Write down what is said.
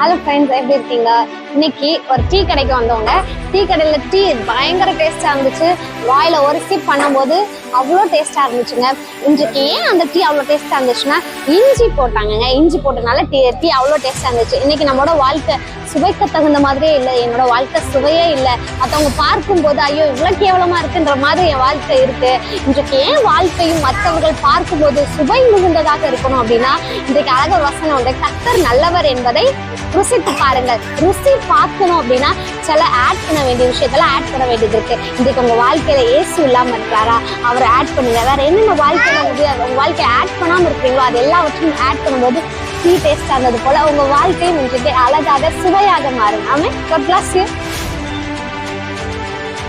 Hello friends, everything. Uh, இன்னைக்கு ஒரு tea கடைக்கு வந்தவங்க. டீ கடையில் டீ பயங்கர டேஸ்ட்டாக இருந்துச்சு. வாயில் ஒரு சிப் பண்ணும்போது அவ்வளோ டேஸ்ட்டாக இருந்துச்சுங்க. இன்றைக்கு ஏன் அந்த டீ அவ்வளோ டேஸ்ட்டாக இருந்துச்சுன்னா இஞ்சி போட்டாங்கங்க. இஞ்சி போட்டனால டீ டீ அவ்வளோ டேஸ்ட்டாக இருந்துச்சு. இன்றைக்கி நம்மளோட வாழ்க்கை சுவைக்க தகுந்த மாதிரியே இல்லை. என்னோட வாழ்க்கை சுவையே இல்லை. மற்றவங்க பார்க்கும்போது ஐயோ இவ்வளோ கேவலமாக இருக்குன்ற மாதிரி என் வாழ்க்கை இருக்குது இன்றைக்கு ஏன் வாழ்க்கையும் மற்றவர்கள் பார்க்கும்போது சுவை மிகுந்ததாக இருக்கணும் அப்படின்னா இன்றைக்கு அழக வசனம் உண்டு கத்தர் நல்லவர் என்பதை ருசித்து பாருங்கள். ருசி பார்க்கணும் அப்படின்னா சில ஆட் பண்ண வேண்டிய விஷயத்தெல்லாம் ஆட் பண்ண வேண்டியது இருக்கு. இன்றைக்கு உங்க வாழ்க்கையில ஏசு இல்லாமல் இருக்கிறாரா அவரை ஆட் பண்ணுங்க. வேற என்னென்ன வாழ்க்கையில வந்து உங்க வாழ்க்கையை ஆட் பண்ணாமல் இருக்கீங்களோ அது எல்லாவற்றையும் ஆட் பண்ணும்போது டீ டேஸ்ட் ஆனது போல உங்க வாழ்க்கையும் உங்களுக்கு அழகாக சுவையாக மாறும். ஆமே God bless